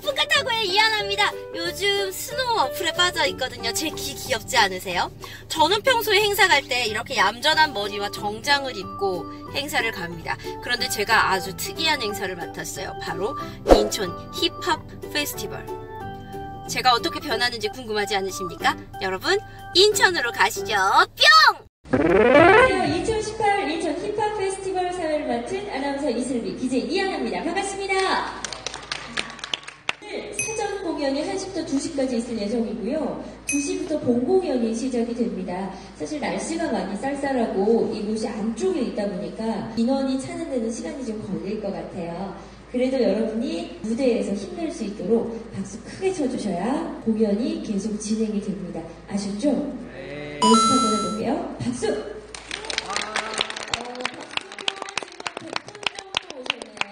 풋같다고요 이안합니다. 요즘 스노우 어플에 빠져 있거든요. 제키 귀엽지 않으세요? 저는 평소에 행사 갈 때 이렇게 얌전한 머리와 정장을 입고 행사를 갑니다. 그런데 제가 아주 특이한 행사를 맡았어요. 바로 인천 힙합 페스티벌. 제가 어떻게 변하는지 궁금하지 않으십니까? 여러분, 인천으로 가시죠. 뿅! 안녕하세요. 2018 인천 힙합 페스티벌 사회를 맡은 아나운서 이슬비, DJ 이하나입니다. 반갑습니다. 공연이 1시부터 2시까지 있을 예정이고요. 2시부터 본 공연이 시작이 됩니다. 사실 날씨가 많이 쌀쌀하고 이곳이 안쪽에 있다 보니까 인원이 차는 데는 시간이 좀 걸릴 것 같아요. 그래도 여러분이 무대에서 힘낼 수 있도록 박수 크게 쳐주셔야 공연이 계속 진행이 됩니다. 아셨죠? 연습 한번 해볼게요. 박수!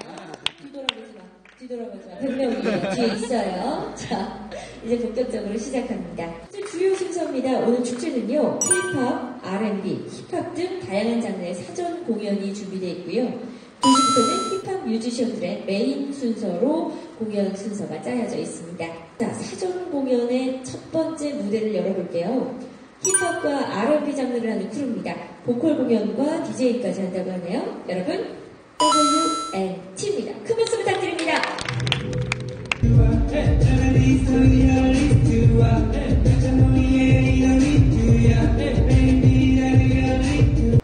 어, 뒤돌아보지 마. 뒤돌아보지 마. 100명이에요. 뒤에 있어요. 자, 이제 본격적으로 시작합니다. 주요 순서입니다. 오늘 축제는요. K-pop, R&B, 힙합 등 다양한 장르의 사전 공연이 준비되어 있고요. 2시부터는 힙합 뮤지션들의 메인 순서로 공연 순서가 짜여져 있습니다. 자, 사전 공연의 첫 번째 무대를 열어볼게요. 힙합과 R&B 장르를 하는 크루입니다. 보컬 공연과 DJ까지 한다고 하네요. 여러분, WNT입니다. 큰 박수 부탁드립니다.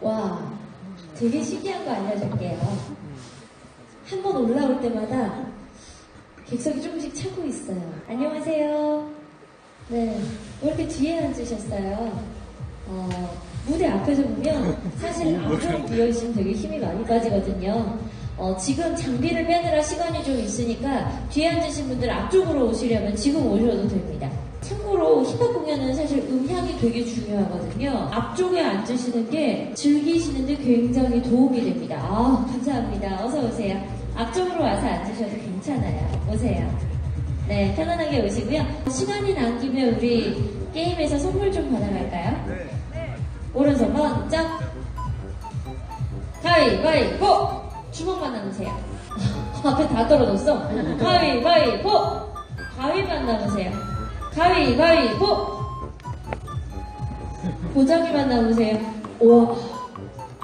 와, 되게 신기한 거 알려줄게요. 한 번 올라올 때마다 객석이 조금씩 차고 있어요. 안녕하세요. 네, 왜 이렇게 뒤에 앉으셨어요? 어, 무대 앞에서 보면 사실 앞으로 비어있으면 되게 힘이 많이 빠지거든요. 어, 지금 장비를 빼느라 시간이 좀 있으니까 뒤에 앉으신 분들 앞쪽으로 오시려면 지금 오셔도 됩니다. 참고로 힙합 공연은 사실 음향이 되게 중요하거든요. 앞쪽에 앉으시는 게 즐기시는데 굉장히 도움이 됩니다. 아, 감사합니다. 어서 오세요. 앞쪽으로 와서 앉으셔도 괜찮아요. 오세요. 네, 편안하게 오시고요. 시간이 남기면 우리 게임에서 선물 좀 받아갈까요? 오른손 먼저. 가위바위보! 주먹만 남으세요. 앞에 다 떨어졌어. 가위바위보! 가위만 남으세요. 가위바위보! 보자기만 남으세요. 우와,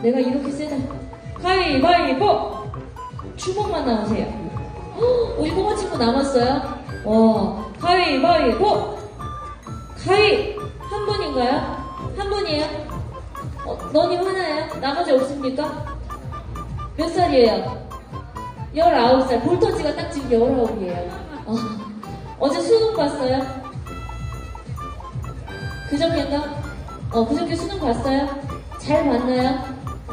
내가 이렇게 세다. 가위바위보! 주먹만 남으세요. 어, 일곱 친구 남았어요. 와, 가위바위보! 가위! 한 분인가요? 한 분이에요? 어, 너님 하나예요? 나머지 없습니까? 몇 살이에요? 19살. 볼터지가 딱 지금 19이에요. 어, 어제 수능 봤어요? 그저께인가? 어, 그저께 수능 봤어요? 잘 봤나요?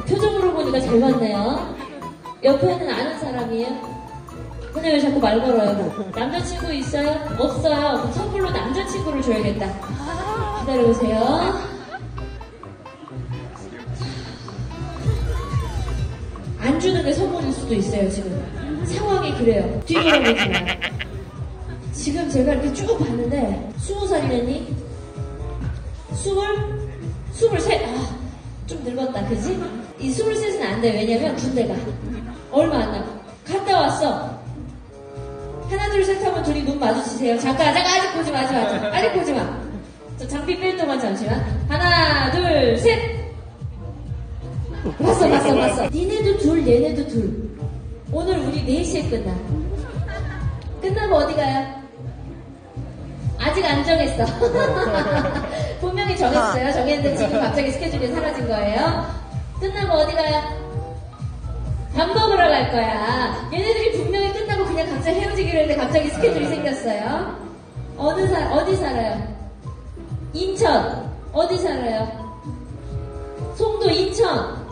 표정으로 보니까 잘 봤네요. 옆에는 아는 사람이에요? 근데 왜 자꾸 말 걸어요? 남자친구 있어요? 없어요. 선물로 남자친구를 줘야겠다. 기다려보세요. 주는 게 선물일 수도 있어요, 지금. 상황이 그래요. 뒤돌아보지 마. 지금 제가 이렇게 쭉 봤는데, 스무 살이랬니? 스물? 스물셋? 아, 좀 늙었다, 그지? 이 스물셋은 안 돼. 왜냐면 군대가. 얼마 안 남아. 갔다 왔어. 하나, 둘, 셋 하면 둘이 눈 마주치세요. 잠깐, 잠깐, 아직 보지 마, 아직, 아직, 아직 보지 마. 저 장비 뺄 동안 잠시만. 하나, 둘, 셋! 봤어, 봤어, 봤어. 니네도 둘, 얘네도 둘. 오늘 우리 4시에 끝나. 끝나고 어디 가요? 아직 안 정했어. 분명히 정했어요. 정했는데 지금 갑자기 스케줄이 사라진 거예요. 끝나고 어디 가요? 밥 먹으러 갈 거야. 얘네들이 분명히 끝나고 그냥 각자 헤어지기로 했는데 갑자기 스케줄이 생겼어요. 어느 사, 어디 살아요? 인천. 어디 살아요? 송도 인천.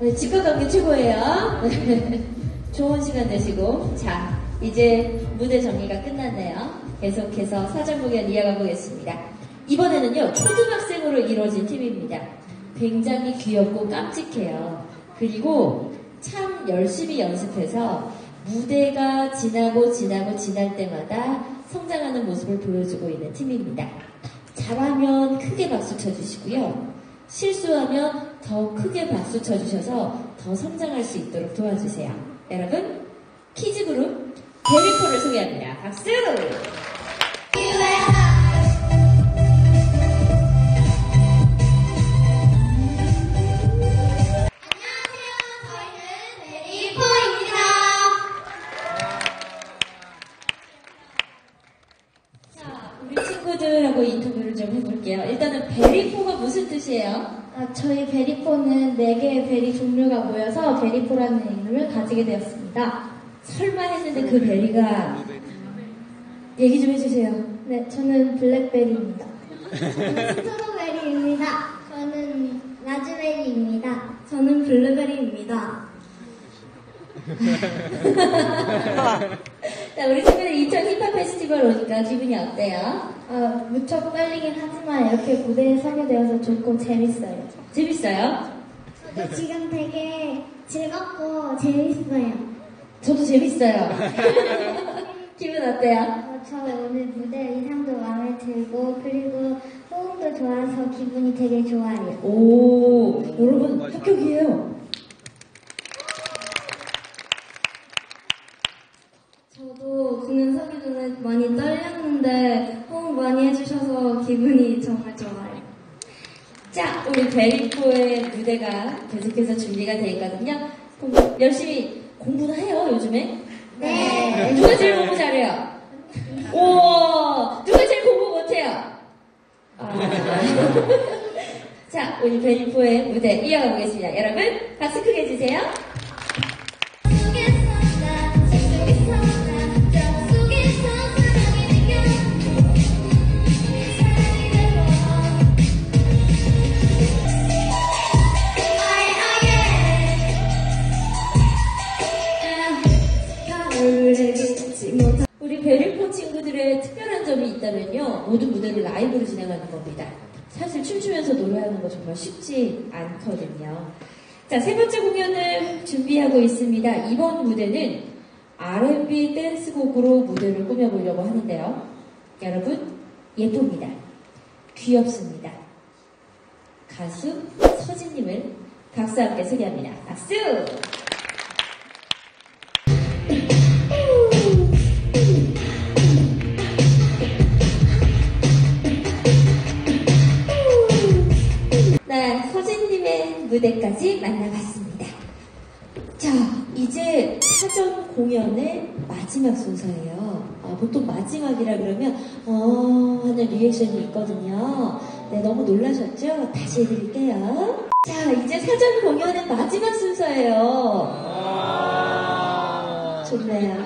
네, 집값 관계 최고예요. 좋은 시간 되시고. 자, 이제 무대 정리가 끝났네요. 계속해서 사전 공연 이어가 보겠습니다. 이번에는요, 초등학생으로 이루어진 팀입니다. 굉장히 귀엽고 깜찍해요. 그리고 참 열심히 연습해서 무대가 지나고 지나고 지날 때마다 성장하는 모습을 보여주고 있는 팀입니다. 잘하면 크게 박수 쳐주시고요. 실수하면 더 크게 박수 쳐주셔서 더 성장할 수 있도록 도와주세요. 여러분, 키즈그룹 베리포를 소개합니다. 박수! 친구들하고 인터뷰를 좀 해볼게요. 일단은 베리포가 무슨 뜻이에요? 아, 저희 베리포는 4개의 베리 종류가 모여서 베리포라는 이름을 가지게 되었습니다. 설마 했는데 그 베리가 얘기 좀 해주세요. 네, 저는 블랙베리입니다. 스트로베리입니다. 저는 라즈베리입니다. 저는 블루베리입니다. 자, 우리 친구들 인천 힙합 페스티벌 오니까 기분이 어때요? 아, 무척 떨리긴 하지만 이렇게 무대에 서게 되어서 좋고 재밌어요. 재밌어요? 저도 지금 되게 즐겁고 재밌어요. 저도 재밌어요. 기분 어때요? 어, 저 오늘 무대 의상도 마음에 들고 그리고 호응도 좋아서 기분이 되게 좋아요. 오, 여러분 합격이에요. 저도 전에 많이 떨렸는데 호응 많이 해주셔서 기분이 정말 좋아요. 자, 우리 베리포의 무대가 계속해서 준비가 돼 있거든요. 열심히 공부나 해요, 요즘에? 네. 누가 제일 공부 잘해요? 오, 누가 제일 공부 못해요? 아. 자, 우리 베리포의 무대 이어가 보겠습니다. 여러분, 박수 크게 해주세요. 우리 베리포 친구들의 특별한 점이 있다면요. 모든 무대를 라이브로 진행하는 겁니다. 사실 춤추면서 노래하는 거 정말 쉽지 않거든요. 자, 세 번째 공연을 준비하고 있습니다. 이번 무대는 R&B 댄스곡으로 무대를 꾸며보려고 하는데요. 여러분, 예쁩니다. 귀엽습니다. 가수 서진님을 박수와 함께 소개합니다. 박수! 무대까지 만나봤습니다. 자, 이제 사전 공연의 마지막 순서예요. 아, 보통 마지막이라 그러면, 어, 하는 리액션이 있거든요. 네, 너무 놀라셨죠? 다시 해드릴게요. 자, 이제 사전 공연의 마지막 순서예요. 좋네요.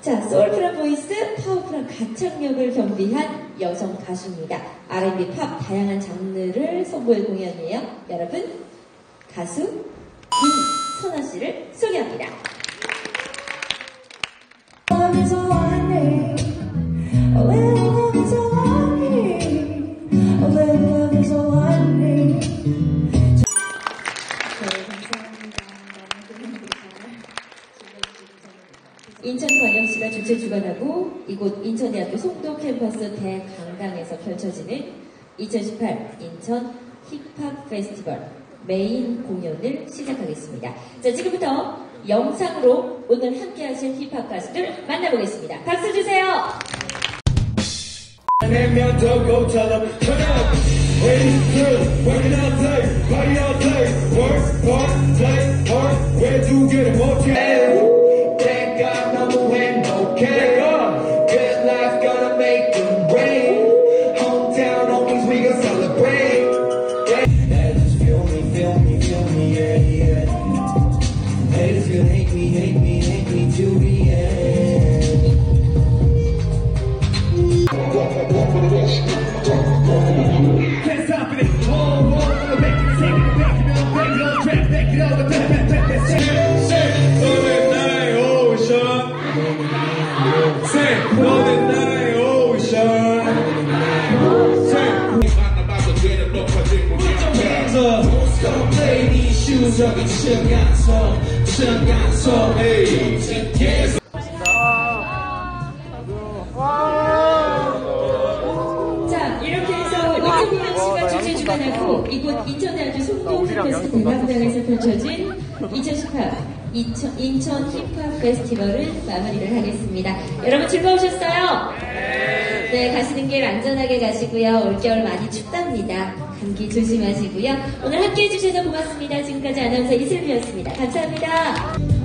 자, 소울풀한 보이스, 파워풀한 가창력을 겸비한 여성 가수입니다. R&B, 팝, 다양한 장르를 선보일 공연이에요. 여러분, 가수 김선아 씨를 소개합니다. 인천광역시가 주최 주관하고 이곳 인천대학교 송도 캠퍼스 대 강당에서 펼쳐지는 2018 인천 힙합 페스티벌 메인 공연을 시작하겠습니다. 자, 지금부터 영상으로 오늘 함께 하실 힙합 가수들 만나보겠습니다. 박수 주세요! Gonna play these shoes? 여기 층간소, 층간소. Hey, yes. 자, 이렇게 해서 이태곤 씨가 주최 주관하고 이곳 인천대학교 송도훈 페스트 대강당에서 펼쳐진 2018 인천, 인천 힙합 페스티벌을 마무리를 하겠습니다. 여러분 즐거우셨어요? 네, 가시는 길 안전하게 가시고요. 올겨울 많이 춥답니다. 감기 조심하시고요. 오늘 함께 해주셔서 고맙습니다. 지금까지 아나운서 이슬비였습니다. 감사합니다.